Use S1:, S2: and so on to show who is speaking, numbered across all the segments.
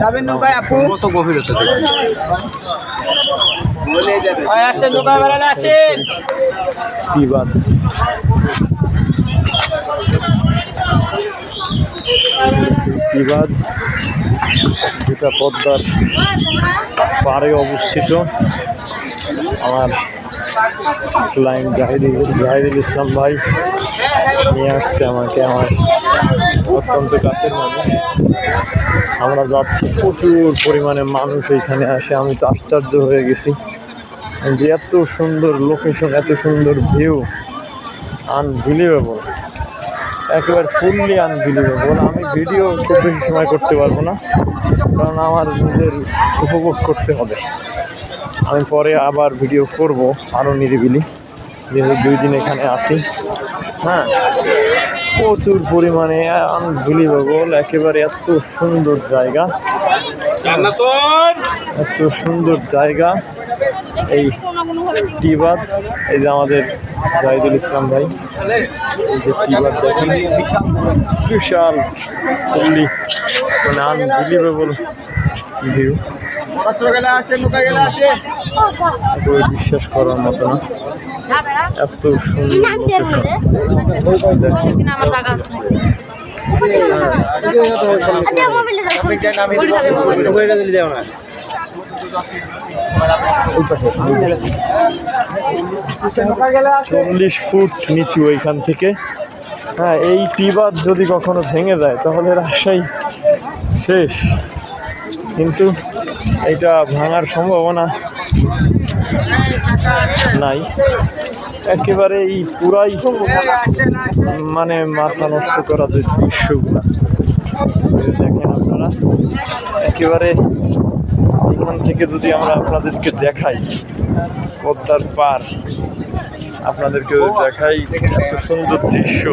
S1: যাবেন নৌকায় আপু?
S2: কত গভীর হতে পারে
S1: ভাই আসেন নৌকায় বেড়ালে আসেন।
S2: বিবাদ। বিবাদ যেটা পদ্মার পাড়ে অবস্থিত। আমার ক্লায়েন্ট জাহিদুল জাহিদুল ইসলাম ভাই। নিয়ে আসছে আমাকে আমার অত্যন্ত কাছের মানুষ আমরা যাচ্ছি প্রচুর পরিমাণে মানুষ এইখানে আসে, আমি তো আশ্চর্য হয়ে গেছি। যে এত সুন্দর লোকেশন এত সুন্দর ভিউ আনবিলিভেবল একেবারে ফুললি আনবিলিভেবল আমি ভিডিও খুব বেশি সময় করতে পারব না, কারণ আমার নিজের উপভোগ করতে হবে। আমি পরে আবার ভিডিও করব আরও নিরিবিলি। যেহেতু দুই দিন এখানে আসি হ্যাঁ। প্রচুর পরিমাণে আনবিলিভেবল একেবারে এত সুন্দর জায়গা। এত সুন্দর জায়গা। এই টিবাদ এই যে আমাদের জাহিদুল ইসলাম ভাই এই যে টিবাদ দেখেন। বিশাল ফুললি মানে আনবিলিভেবল ভিউ বিশ্বাস করার মতো না। এত সুন্দর
S1: আসেন
S2: চল্লিশ ফুট নিচু ওইখান থেকে। হ্যাঁ এই টিবাদ যদি কখনো ভেঙে যায় তাহলে রাজশাহী শেষ। কিন্তু এটা ভাঙার সম্ভাবনা নাই। একেবারে এই পুরাই মানে মাথা নষ্ট করা যে দৃশ্যগুলা। দেখেন আপনারা, একেবারে এখান থেকে যদি আমরা আপনাদেরকে দেখাই পদ্মার পার আপনাদেরকে দেখাই এত সুন্দর দৃশ্য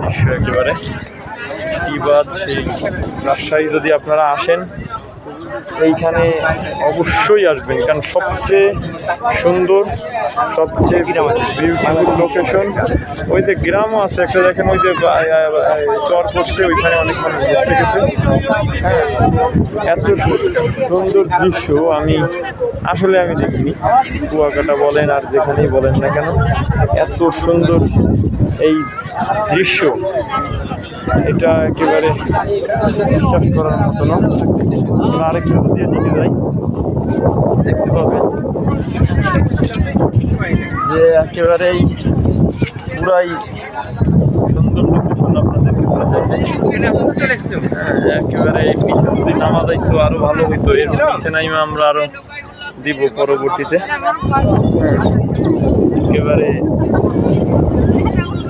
S2: দৃশ্য একেবারে। টিবাদ সেই রাজশাহী যদি আপনারা আসেন এইখানে অবশ্যই আসবেন, কারণ সবচেয়ে সুন্দর, সবচেয়ে বিউটিফুল লোকেশন ওই যে গ্রামও আছে, একটা দেখেন ওই যে চর করছে ওইখানে অনেক মানুষ ঘুরতে গেছে হ্যাঁ এত সুন্দর দৃশ্য, আমি আসলে আমি দেখিনি, কুয়াকাটা বলেন আর যেখানেই বলেন না কেন, এত সুন্দর এই দৃশ্য, এটা একেবারে বিশ্বাস করার মতো না। আমরা যদি এদিকে যাই। দেখতে পাবেন যে একেবারেই পুরাই সুন্দর লোকেশন আপনাদেরকে একেবারে নিচে যদি নামা যাইতো আরও ভালো হইতো। এর নাইমা আমরা আরও দিব পরবর্তীতে। একেবারে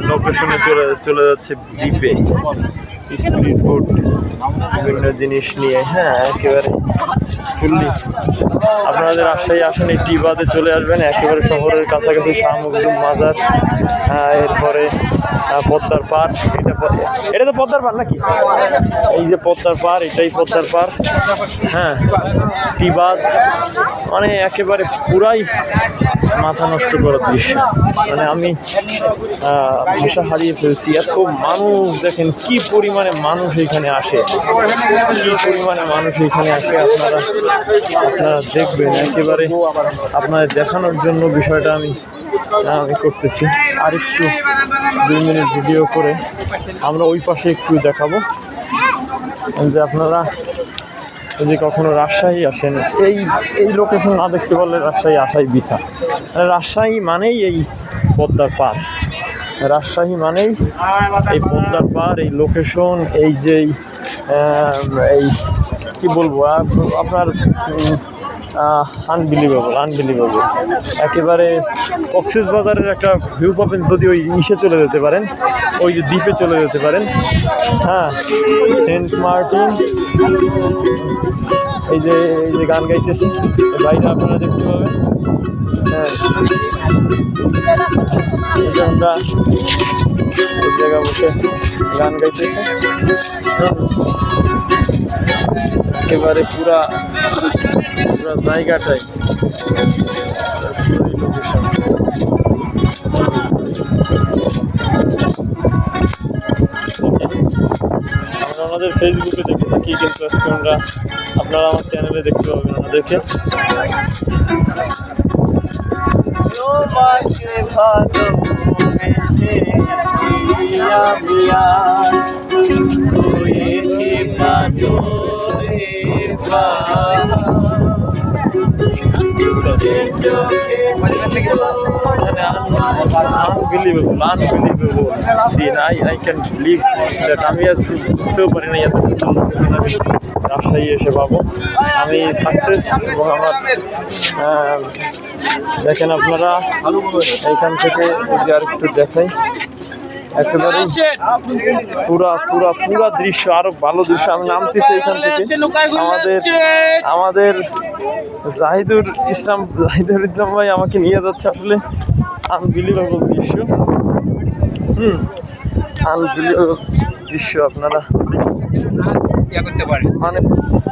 S2: লোকেশনে চলে চলে যাচ্ছে জিপে। স্পিড বোট, বিভিন্ন জিনিস নিয়ে হ্যাঁ একেবারে ফুললি আপনাদের রাজশাহী আসেন এই টিবাদে চলে আসবেন, একেবারে শহরের কাছাকাছি শাহ মখদুম মাজার হ্যাঁ এরপরে পদ্মার পার এটা এটা তো পদ্মার পার নাকি? এই যে পদ্মার পার এটাই পদ্মার পার হ্যাঁ টিবাদ মানে একেবারে পুরাই মাথা নষ্ট করার দৃশ্য। মানে আমি ভাষা হারিয়ে ফেলছি। এত মানুষ, দেখেন কি পরিমাণে মানুষ এখানে আসে। কি পরিমাণে মানুষ এখানে আসে, আপনারা আপনারা দেখবেন। একেবারে আপনাদের দেখানোর জন্য বিষয়টা আমি আমি করতেছি। আর একটু দুই মিনিট ভিডিও করে আমরা ওই পাশে একটু দেখাবো। যে আপনারা যদি কখনো রাজশাহী আসেন, এই এই লোকেশন না দেখতে পারলে রাজশাহী আসাই বৃথা। মানে রাজশাহী মানেই এই পদ্মার পার রাজশাহী মানেই এই পদ্মার পার এই লোকেশন এই যে এই, কি বলব আপ- আপনার আনবিলিভেবল আনবিলিভেবল একেবারে কক্সিস বাজারের একটা ভিউ পাবেন যদি ওই ইসে চলে যেতে পারেন, ওই যে দ্বীপে চলে যেতে পারেন। হ্যাঁ সেন্ট মার্টিন। এই যে এই যে গান গাইতেছে বাইরে আপনারা দেখতে পাবেন। হ্যাঁ। আমরা এই জায়গায় বসে গান গাইতেছে। একেবারে পুরা পুরা জায়গাটাই। আমরা ওনাদের ফেসবুকে দেখে থাকি, কিন্তু আজকে আমরা আপনারা আমার চ্যানেলে দেখতে পাবেন ওনাদেরকে তোমাকে unbelievable, unbelievable scene. I, I can believe that আমি আজ বুঝতেও পারি না এত আমি রাজশাহী এসে পাবো আমি সাকসেস এবং আমার দেখেন আপনারা এইখান থেকে আর একটু দেখাই একেবারে পুরা পুরা পুরা দৃশ্য আরও ভালো দৃশ্য আমি নামতেছি এখান থেকে। আমাদের আমাদের জাহিদুর ইসলাম জাহিদুর ইসলাম ভাই আমাকে নিয়ে যাচ্ছে আসলে আনবিলিভেবল দৃশ্য। হুম আনবিলিভেবল দৃশ্য আপনারা।
S3: করতে
S2: মানে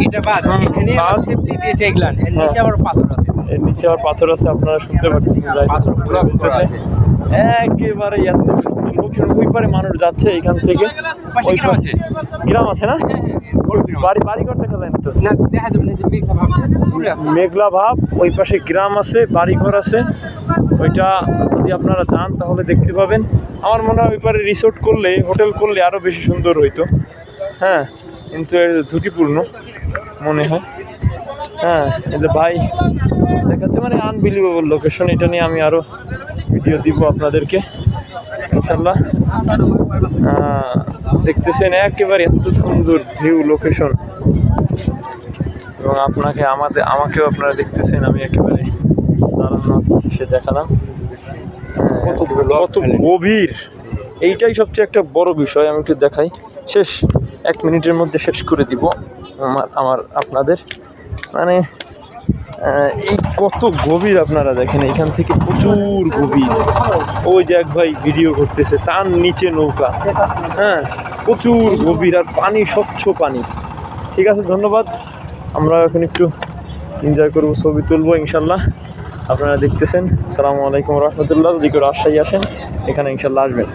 S3: এটা বাদ এখানে সেফটি দিয়েছে এগুলান এর নিচে
S2: হ্যাঁ।
S3: আবার পাথর আছে।
S2: এর নিচে আবার পাথর আছে আপনারা শুনতে পাচ্ছেন
S3: পাথর পুরা
S2: একেবারে এত ওই পারে মানুষ যাচ্ছে এখান থেকে।
S3: গ্রাম আছে?
S2: না?
S3: বাড়ি
S2: বাড়ি করতে খেলেন তো?
S3: দেখা যাবে না যে মেঘলা ভাব।
S2: ওই পাশে গ্রাম আছে বাড়িঘর আছে। ওইটা যদি আপনারা যান তাহলে দেখতে পাবেন। আমার মনে হয় ওই পারে রিসোর্ট করলে হোটেল করলে আরও বেশি সুন্দর হইতো। হ্যাঁ কিন্তু ঝুঁকিপূর্ণ মনে হয়। হ্যাঁ এই যে ভাই দেখাচ্ছে মানে আনবিলিভেবল লোকেশন এটা নিয়ে আমি আরও ভিডিও দিব আপনাদেরকে। ইনশাল্লাহ দেখতেছেন একেবারে এত সুন্দর ভিউ লোকেশন এবং আপনাকে আমাদের আমাকেও আপনারা দেখতেছেন আমি একেবারে সে দেখালাম। হ্যাঁ, কত গভীর। এইটাই সবচেয়ে একটা বড় বিষয় আমি একটু দেখাই। শেষ এক মিনিটের মধ্যে শেষ করে দিব আমার আমার আপনাদের। মানে এই কত গভীর আপনারা দেখেন, এখান থেকে প্রচুর গভীর। ওই যে এক ভাই ভিডিও করতেছে, তার নিচে নৌকা। হ্যাঁ প্রচুর গভীর আর পানি, স্বচ্ছ পানি। ঠিক আছে, ধন্যবাদ। আমরা এখন একটু এনজয় করব, ছবি তুলবো, ইনশাল্লাহ। আপনারা দেখতেছেন, সালামু আলাইকুম রহমতুল্লাহ। যদি কেউ রাজশাহী আসেন, এখানে ইনশাল্লাহ আসবেন।